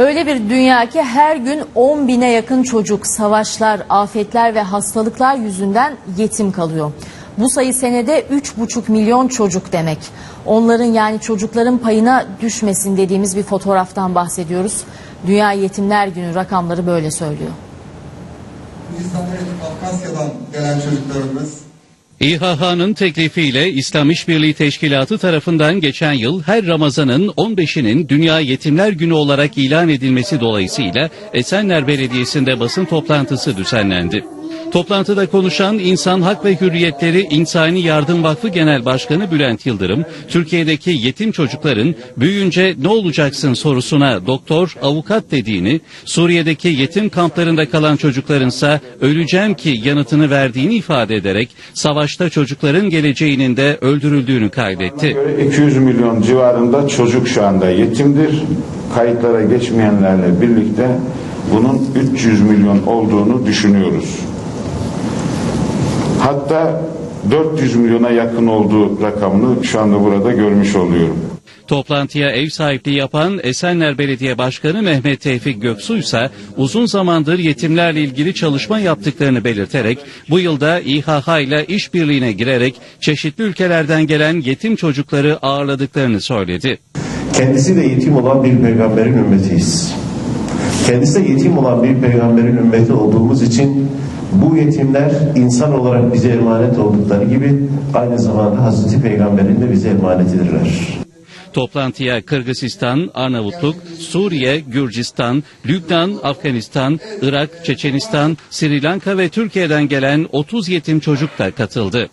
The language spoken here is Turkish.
Öyle bir dünya ki her gün 10 bine yakın çocuk savaşlar, afetler ve hastalıklar yüzünden yetim kalıyor. Bu sayı senede 3,5 milyon çocuk demek. Onların yani çocukların payına düşmesin dediğimiz bir fotoğraftan bahsediyoruz. Dünya Yetimler Günü rakamları böyle söylüyor. Hindistan'da Kafkasya'dan gelen çocuklarımız İHH'nın teklifiyle İslam İşbirliği Teşkilatı tarafından geçen yıl her Ramazan'ın 15'inin Dünya Yetimler Günü olarak ilan edilmesi dolayısıyla Esenler Belediyesi'nde basın toplantısı düzenlendi. Toplantıda konuşan İnsan Hak ve Hürriyetleri İnsani Yardım Vakfı Genel Başkanı Bülent Yıldırım, Türkiye'deki yetim çocukların büyüyünce ne olacaksın sorusuna doktor, avukat dediğini, Suriye'deki yetim kamplarında kalan çocuklarınsa öleceğim ki yanıtını verdiğini ifade ederek savaşta çocukların geleceğinin de öldürüldüğünü kaydetti. göre 200 milyon civarında çocuk şu anda yetimdir. Kayıtlara geçmeyenlerle birlikte bunun 300 milyon olduğunu düşünüyoruz. Hatta 400 milyona yakın olduğu rakamını şu anda burada görmüş oluyorum. Toplantıya ev sahipliği yapan Esenler Belediye Başkanı Mehmet Tevfik Göksu ise uzun zamandır yetimlerle ilgili çalışma yaptıklarını belirterek bu yılda İHH ile işbirliğine girerek çeşitli ülkelerden gelen yetim çocukları ağırladıklarını söyledi. Kendisi de yetim olan bir peygamberin ümmetiyiz. Kendisi de yetim olan bir peygamberin ümmeti olduğumuz için bu yetimler insan olarak bize emanet oldukları gibi aynı zamanda Hazreti Peygamber'in de bize emanetidirler. Toplantıya Kırgızistan, Arnavutluk, Suriye, Gürcistan, Lübnan, Afganistan, Irak, Çeçenistan, Sri Lanka ve Türkiye'den gelen 30 yetim çocuk da katıldı.